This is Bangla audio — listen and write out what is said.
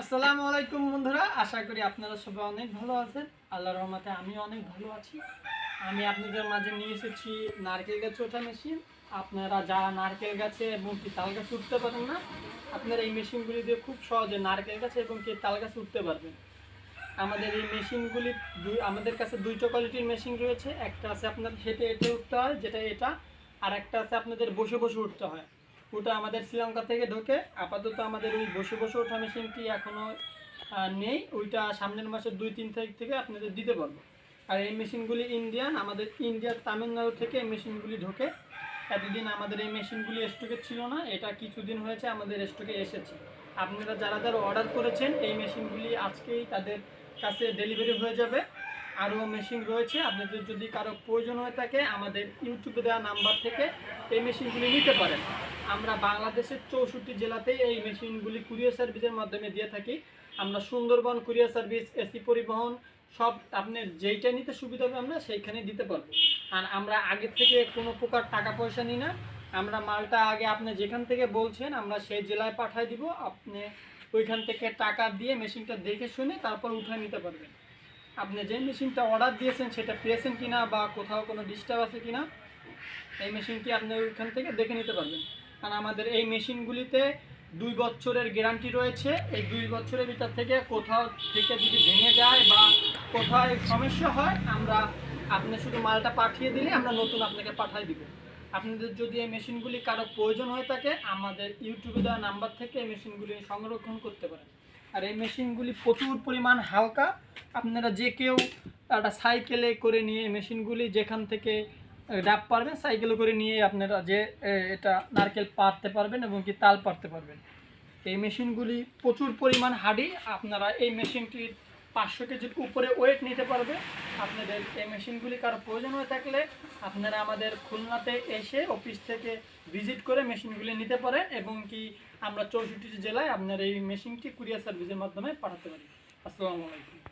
আসসালামু আলাইকুম বন্ধুরা, আশা করি আপনারা সবাই অনেক ভালো আছেন। আল্লাহ রহমতে আমি অনেক ভালো আছি। আমি আপনাদের মাঝে নিয়ে এসেছি নারকেল গাছ ওঠা মেশিন। আপনারা যারা নারকেল গাছে এবং কি তাল গাছ উঠতে পারেন না, আপনারা এই মেশিনগুলি দিয়ে খুব সহজে নারকেল গাছে এবং কি তাল গাছ উঠতে পারবেন। আমাদের এই মেশিনগুলি আমাদের কাছে দুইটা কোয়ালিটির মেশিন রয়েছে। একটা আছে আপনার হেঁটে হেঁটে উঠতে হয়, যেটা এটা আর একটা আছে আপনাদের বসে বসে উঠতে হয়। ওটা আমাদের শ্রীলঙ্কা থেকে ঢোকে। আপাতত আমাদের ওই বসে বসে ওঠা মেশিনটি এখনও নেই। ওইটা সামনের মাসের দুই, তিন তারিখ থেকে আপনাদের দিতে পারব আর এই মেশিনগুলি ইন্ডিয়ান আমাদের ইন্ডিয়ার তামিলনাড়ু থেকে এই মেশিনগুলি ঢোকে। এতদিন আমাদের এই মেশিনগুলি স্টকে ছিল না, এটা কিছুদিন হয়েছে, আমাদের স্টকে এসেছে। আপনারা যারা যারা অর্ডার করেছেন, এই মেশিনগুলি আজকেই তাদের কাছে ডেলিভারি হয়ে যাবে। আরও মেশিন রয়েছে। আপনাদের যদি কারও প্রয়োজন হয়ে থাকে, আমাদের ইউটিউবে দেওয়া নাম্বার থেকে এই মেশিনগুলি নিতে পারেন। আমরা বাংলাদেশের চৌষট্টি জেলাতেই এই মেশিনগুলি কুরিয়ার সার্ভিসের মাধ্যমে দিয়ে থাকি। আমরা সুন্দরবন কুরিয়ার সার্ভিস এসি পরিবহন, সব আপনি যেইটা নিতে সুবিধা হবে আমরা সেইখানে দিতে পারব। আর আমরা আগে থেকে কোনো প্রকার টাকা পয়সা নিই না। আমরা মালটা আগে আপনি যেখান থেকে বলছেন, আমরা সেই জেলায় পাঠিয়ে দিব। আপনি ওইখান থেকে টাকা দিয়ে মেশিনটা দেখে শুনে তারপর উঠায় নিতে পারবেন। আপনি যে মেশিনটা অর্ডার দিয়েছেন, সেটা পেয়েছেন কিনা বা কোথাও কোনো ডিস্টার্ব আছে কিনা, এই মেশিনটি আপনি ওইখান থেকে দেখে নিতে পারবেন। কারণ আমাদের এই মেশিনগুলিতে দুই বছরের গ্যারান্টি রয়েছে। এই দুই বছরের ভিতর থেকে কোথাও থেকে যদি ভেঙে যায় বা কোথাও সমস্যা হয়, আমরা আপনি শুধু মালটা পাঠিয়ে দিলে আমরা নতুন আপনাকে পাঠিয়ে দিব। আপনাদের যদি এই মেশিনগুলি কারও প্রয়োজন হয়ে থাকে, আমাদের ইউটিউবে দেওয়া নাম্বার থেকে এই মেশিনগুলি সংরক্ষণ করতে পারেন। আর এই মেশিনগুলি প্রচুর পরিমাণ হালকা। আপনারা যে কেউ একটা সাইকেলে করে নিয়ে মেশিনগুলি যেখান থেকে ডাব পারবেন, সাইকেলে করে নিয়ে আপনারা যে এটা নারকেল পারতে পারবেন এবং কি তাল পারতে পারবেন। এই মেশিনগুলি প্রচুর পরিমাণ হাডি আপনারা এই মেশিনটির পাঁচশো কেজির উপরে ওয়েট নিতে পারবে। আপনাদের এই মেশিনগুলি কারও প্রয়োজন হয়ে থাকলে আপনারা আমাদের খুলনাতে এসে অফিস থেকে ভিজিট করে মেশিনগুলি নিতে পারেন এবং কি আমরা চৌষট্টি জেলায় আপনার এই মেশিনটি কুরিয়ার সার্ভিসের মাধ্যমে পাঠাতে পারি। আসসালামু আলাইকুম।